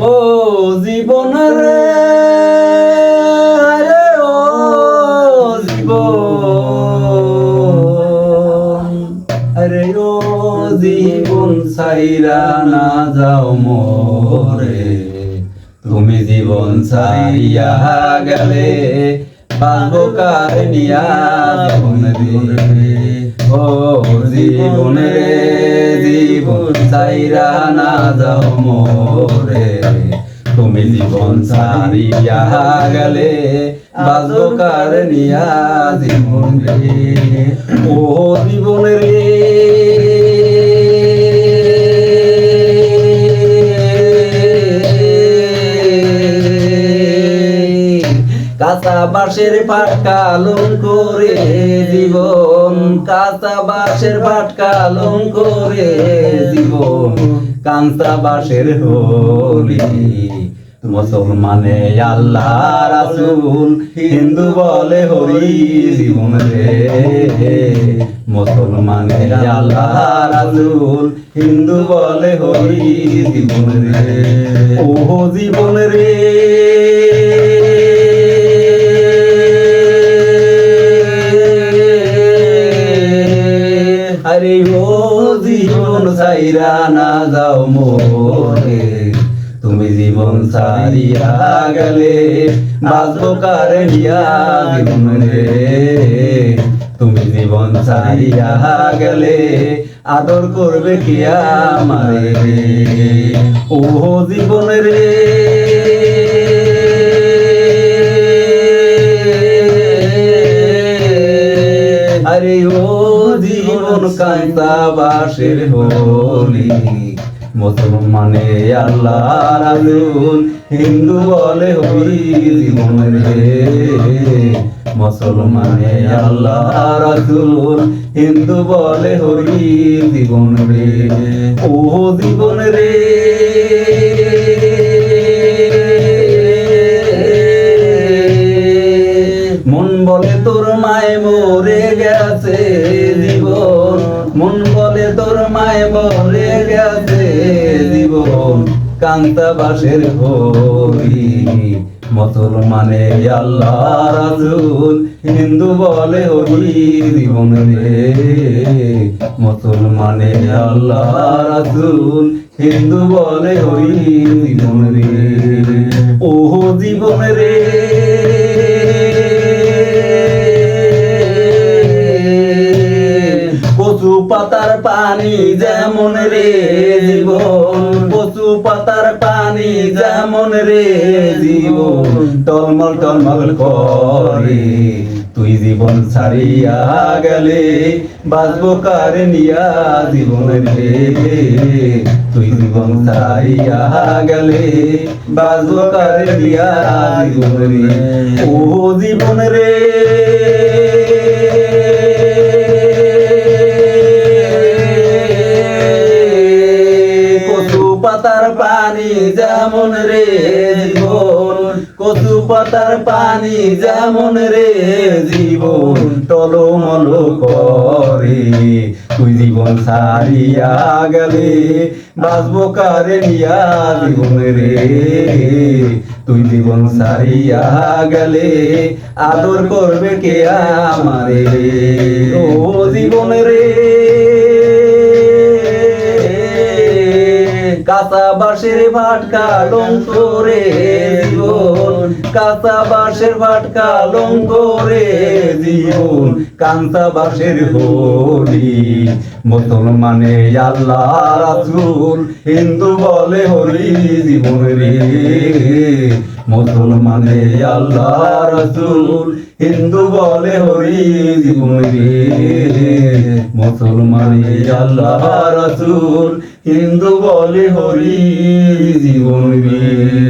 ও জীবন রে ও জীবন। আরে ও জীবন সাইরা না যাও মোরে, তুমি জীবন সাইয়া গেলে বাঁচবো কার নিয়া জীবন রে। ও জীবন রে। জীবন চাইরা না যাও মোরে। তুমি জীবন সারিয়া গেলে বাঁচবো কার নিয়া জীবন রে। ও জীবন রে। বাঁশের ফাটকা করে জীবন, কাঁচা বাঁশের ফাটকা করে জীবন, কাঁচা বাঁশের হলি। মুসলমানে আল্লাহ রাসুল, হিন্দু বলে হরি জীবন রে। মুসলমানে আল্লাহ রাসুল, হিন্দু বলে হরি জীবন রে। ও জীবন রে। আরে ও জীবন সাইরা না যাও মোরে তুমি জীবন সারিয়া গেলে বাঁচবো কার তুমি জীবন সারিয়া গেলে আদর করবে কি আমারে ও জীবন রে। আরে ও জীবন কান্তা বাসের হলি মুসলমানে আল্লাহ রাজুন হিন্দু বলে হরি জীবন রে মুসলমানে আল্লাহ রাজুন হিন্দু বলে হরি জীবন রে ও জীবন রে। মন বলে তোর মায় মরে গেছে। মন বলে, তোর মায় বলে গেছে জীবন কান্তা বাসের হরি। মুসলমানে আল্লাহ রাজুল হিন্দু বলে হরি জীবন রে। মুসলমানে আল্লাহ রাজুল হিন্দু বলে হরি জীবন রে। ও জীবন রে। পাতার পানি যেমন রে জীবন কচু পাতার পানি যেমন রে জীবন। টলমল টলমল করে তুই জীবন ছাড়িয়া গেলে বাঁচবো কার নিয়া জীবন রে? তুই জীবন ছাড়িয়া গেলে বাঁচবো কার নিয়া জীবন রে? ও জীবন রে পাতার পানি যেমন রে জীবন, কচু পাতার পানি যেমন রে জীবন, টলমল করে। তুই জীবন সারিয়া গেলে, বাঁচবো কারে নিয়া জীবন রে। তুই জীবন সারিয়া গেলে, আদর করবে কে আমারে? ও জীবন রে। কাঁচা বাঁশের ভাটকা করে জীবন কাঁচা বাঁশের ভাটকা করে জীবন কাঁচা বাঁশের হরি। মুসলমানে আল্লাহ রাসুল, হিন্দু বলে হরি জীবন রে। মুসলমানে আল্লাহ রসুল। হিন্দু বলে হরি জীবন। মধুর মুসলমানে আল্লাহ রসুল। হিন্দু বলে হরি জীবন। রে